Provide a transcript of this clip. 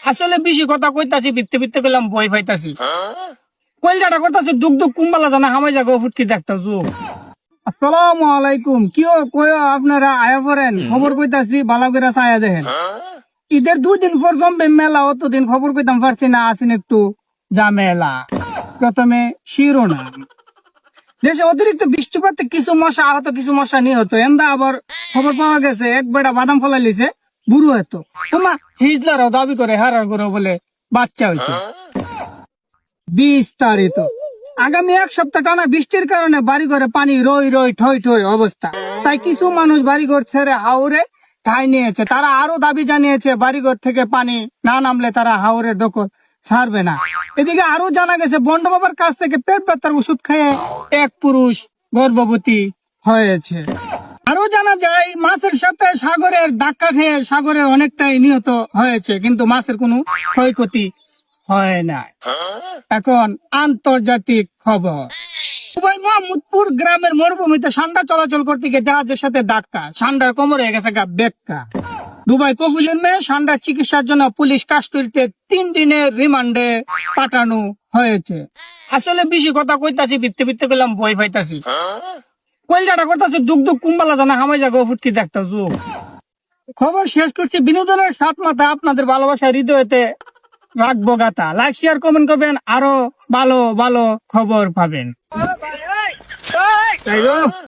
আসলে বেশি কথা কইতাছি বিত্তে বিত্তে করলাম বই পাইতাছি। কইলাটা দুক দুক কুম্বালা জানা হামাই জাগো ফুটকি দেখতা যুগ আসসালামু আলাইকুম কিও কয় আপনারা আয়া পড়েন? খবর কইতাছি বালা করে ছায়া দেখেন। ঈদের দুই দিন পর জমবে মেলা অতদিন খবর কইতাম পারছি না আসেন একটু ঝামেলা। প্রথমে শিরোনাম। দেশে অতিরিক্ত বৃষ্টিপাতে কিছু মশা আহত কিছু মশা নিহত এন্দা আবার খবর পাওয়া গেছে এক বেড়া বাদাম ফলাই লিছে বুড়ো হতো তোমা হিজলারও দাবি করে হারার করে বলে বাচ্চা হইতো বিস্তারিত। আগামী এক সপ্তাহ টানা বৃষ্টির কারণে বাড়িঘরে পানি রই রই ঠই ঠই অবস্থা। তাই কিছু মানুষ বাড়িঘর ছেড়ে হাওরে ঠাই নিয়েছে। তারা আরও দাবি জানিয়েছে, বাড়িঘর থেকে পানি না নামলে তারা হাওরের দখল ছাড়বে না। এদিকে আরও জানা গেছে, বন্ড বাবার কাছ থেকে পেট ব্যথার ওষুধ খেয়ে এক পুরুষ গর্ভবতী হয়েছে। আরও জানা যায়, মাছের সাথে সাগরের ধাক্কা খেয়ে সাগরের অনেকটাই নিহত হয়েছে, কিন্তু মাছের কোনো ক্ষয়ক্ষতি হয় না এখন আন্তর্জাতিক খবর। গ্রামের মরুভূমিতে সান্ডা চলাচল করতে গিয়ে জাহাজের সাথে ধাক্কা, সান্ডার কোমরে গেছে গা বেক্কা। দুবাই কফিলের মেয়ে সান্ডার চিকিৎসার জন্য পুলিশ কাশ্মীরতে তিন দিনের রিমান্ডে পাঠানো হয়েছে। আসলে বেশি কথা কইতাছি বিত্তে বিত্তে করলাম বই পাইতাছি। কইলাটা করতেছে দুক দুক কুম্বালা জানা হামাই যাগো ফুটকি দেখতা যুগ খবর শেষ করছি বিনোদনের সাত মাথা আপনাদের ভালোবাসা হৃদয়তে রাখব গাতা লাইক শেয়ার কমেন্ট করবেন আরও ভালো ভালো খবর পাবেন?